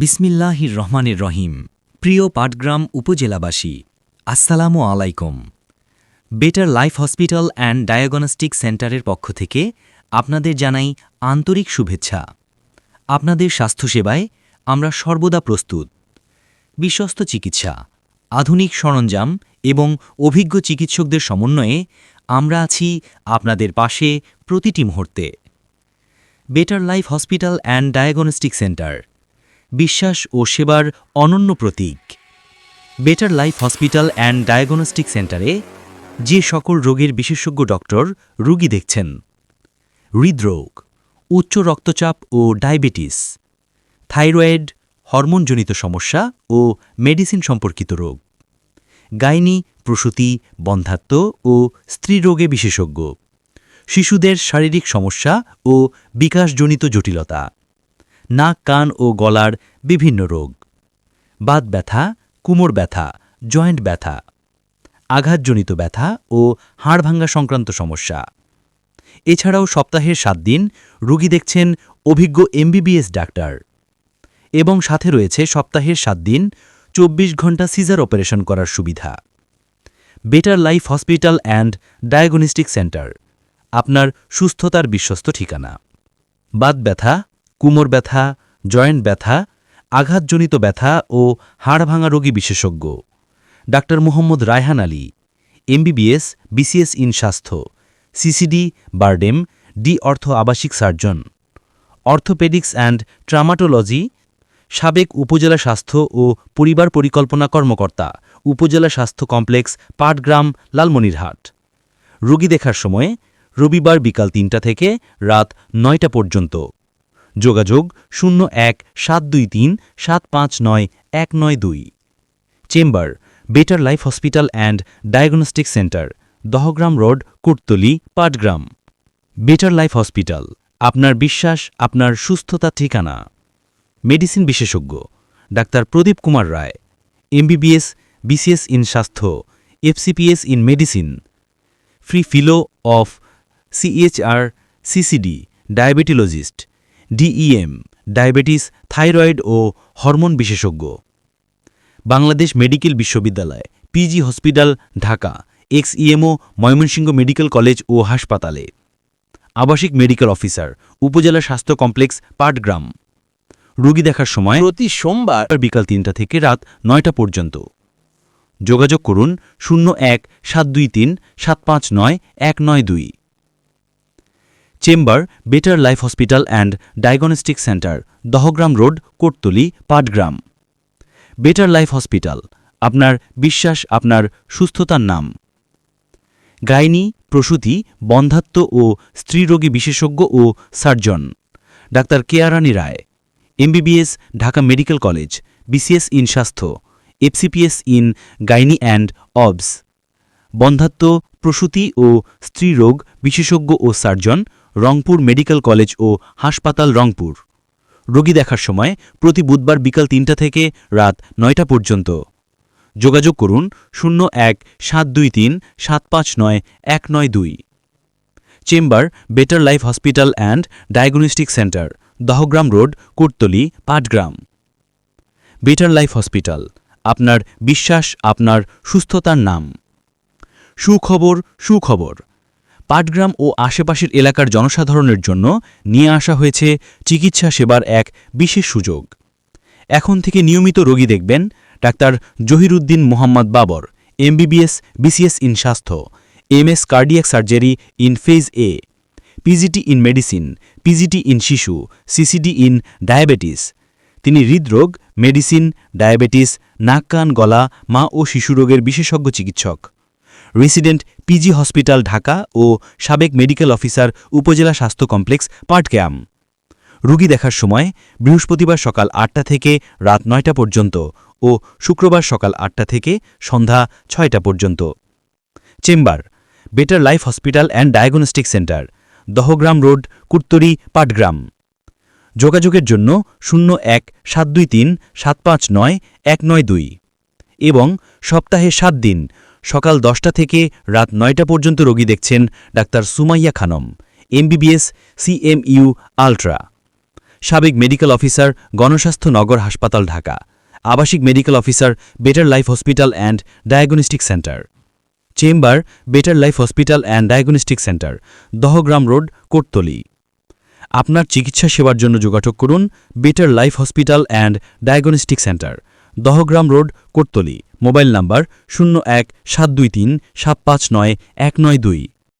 বিসমিল্লাহির রহমানের রহিম। প্রিয় পাটগ্রাম উপজেলাবাসী, আসসালামু আলাইকুম। Better life hospital and diagnostic সেন্টারের পক্ষ থেকে আপনাদের জানাই আন্তরিক শুভেচ্ছা। আপনাদের স্বাস্থ্যসেবায় আমরা সর্বদা প্রস্তুত। বিশ্বস্ত চিকিৎসা, আধুনিক সরঞ্জাম এবং অভিজ্ঞ চিকিৎসকদের সমন্বয়ে আমরা আছি আপনাদের পাশে প্রতিটি মুহূর্তে। Better life hospital and diagnostic center বিশ্বাস ও সেবার অনন্য প্রতীক। Better life hospital and diagnostic সেন্টারে যে সকল রোগের বিশেষজ্ঞ ডক্টর রুগী দেখছেন, হৃদরোগ, উচ্চ রক্তচাপ ও ডায়াবেটিস, থাইরয়েড, হরমোনজনিত সমস্যা ও মেডিসিন সম্পর্কিত রোগ, গাইনি, প্রসূতি বন্ধাত্ব ও স্ত্রীরোগে বিশেষজ্ঞ, শিশুদের শারীরিক সমস্যা ও বিকাশজনিত জটিলতা। নাক, কান ও গলার বিভিন্ন রোগ। বাত ব্যথা, কুমোর ব্যথা, জয়েন্ট ব্যথা, আঘাতজনিত ব্যথা ও হাড় ভাঙ্গা সংক্রান্ত সমস্যা। এছাড়াও সপ্তাহের সাত দিন রুগী দেখছেন অভিজ্ঞ এমবিবিএস ডাক্তার এবং সাথে রয়েছে সপ্তাহের সাত দিন চব্বিশ ঘণ্টা সিজার অপারেশন করার সুবিধা। Better life hospital and diagnostic center, আপনার সুস্থতার বিশ্বস্ত ঠিকানা। বাত ব্যথা কুমোর ব্যথা, জয়েন্ট ব্যথা, আঘাতজনিত ব্যথা ও হাড় ভাঙা রোগী বিশেষজ্ঞ। Doctor Mohammad Raihan Ali, MBBS, BCS in স্বাস্থ্য, সিসিডি, বারডেম, ডি অর্থ আবাসিক সার্জন। অর্থোপেডিক্স অ্যান্ড ট্রামাটোলজি, সাবেক উপজেলা স্বাস্থ্য ও পরিবার পরিকল্পনা কর্মকর্তা, উপজেলা স্বাস্থ্য কমপ্লেক্স, পাটগ্রাম, লালমনিরহাট। রোগী দেখার সময় রবিবার বিকাল তিনটা থেকে রাত নয়টা পর্যন্ত। যোগাযোগ শূন্য এক সাত দুই তিন সাত পাঁচ নয় এক নয় দুই। Chamber, better life hospital and diagnostic center, Dahagram road, Kurtoli, Patgram. Better life hospital, আপনার বিশ্বাস, আপনার সুস্থতা ঠিকানা। মেডিসিন বিশেষজ্ঞ, doctor Pradip Kumar Roy. MBBS, BCS in স্বাস্থ্য, FCPS in medicine. Free fellow of CHR, CCD, diabetologist. DEM diabetes thyroid O hormone বিশেষজ্ঞ। Bangladesh medical বিশ্ববিদ্যালয় PG hospital Dhaka ex EMO Mymensingh medical college ও হাসপাতালে। আবাসিক medical officer উপজেলা স্বাস্থ্য complex Patgram. রোগী দেখার সময় প্রতি সোমবার বিকাল তিনটা থেকে রাত নয়টা পর্যন্ত। যোগাযোগ করুন শূন্য এক সাত দুই তিন সাত পাঁচ নয় এক নয় দুই। Chamber, better life hospital and diagnostic center, Dahagram road, Kottoli, Patgram. Better life hospital, আপনার বিশ্বাস, আপনার সুস্থতার নাম। গাইনি, প্রসূতি বন্ধাত্ব ও স্ত্রীরোগী বিশেষজ্ঞ ও surgeon. Doctor Keyarani Roy, MBBS, Dhaka medical college, BCS in স্বাস্থ্য, FCPS in gynae and obs. বন্ধাত্ব প্রসূতি ও স্ত্রীরোগ বিশেষজ্ঞ ও সার্জন রংপুর মেডিকেল কলেজ ও হাসপাতাল রংপুর। রোগী দেখার সময় প্রতি বুধবার বিকাল তিনটা থেকে রাত নয়টা পর্যন্ত। যোগাযোগ করুন শূন্য এক সাত দুই তিন সাত পাঁচ নয় এক নয় দুই। Chamber better life hospital and diagnostic center, Dahagram road, Kurtoli, Patgram. Better life hospital, আপনার বিশ্বাস, আপনার সুস্থতার নাম। সুখবর সুখবর। পাটগ্রাম ও আশেপাশের এলাকার জনসাধারণের জন্য নিয়ে আসা হয়েছে চিকিৎসা সেবার এক বিশেষ সুযোগ। এখন থেকে নিয়মিত রোগী দেখবেন doctor Jahiruddin Mohammad Babar, MBBS, BCS in স্বাস্থ্য, MS cardiac surgery in phase A, PGT in medicine, PGT in শিশু, সিসিডি ইন ডায়াবেটিস। তিনি হৃদরোগ, মেডিসিন, ডায়াবেটিস, নাক, কান, গলা, মা ও শিশু রোগের বিশেষজ্ঞ চিকিৎসক। রেসিডেন্ট পিজি হসপিটাল ঢাকা ও সাবেক মেডিকেল অফিসার উপজেলা স্বাস্থ্য কমপ্লেক্স পাটগ্রাম। রুগী দেখার সময় বৃহস্পতিবার সকাল আটটা থেকে রাত নয়টা পর্যন্ত ও শুক্রবার সকাল আটটা থেকে সন্ধ্যা ছয়টা পর্যন্ত। Chamber, better life hospital and diagnostic center, Dahagram road Kuttori Patgram. যোগাযোগের জন্য শূন্য এক সাত দুই তিন সাত পাঁচ নয় এক নয় দুই এবং সপ্তাহে সাত দিন সকাল দশটা থেকে রাত নয়টা পর্যন্ত রোগী দেখছেন doctor Sumaiya Khanam, MBBS, CMU, ultra. সাবেক মেডিকেল অফিসার, গণস্বাস্থ্য নগর হাসপাতাল, ঢাকা। আবাসিক medical officer, better life hospital and diagnostic center. Chamber, better life hospital and diagnostic center, Dahagram road, Kottoli. আপনার চিকিৎসা সেবার জন্য যোগাযোগ করুন, better life hospital and diagnostic center, Dahagram road, Kottoli. Mobile number শূন্য এক সাত দুই তিন সাত পাঁচ নয় এক নয় দুই।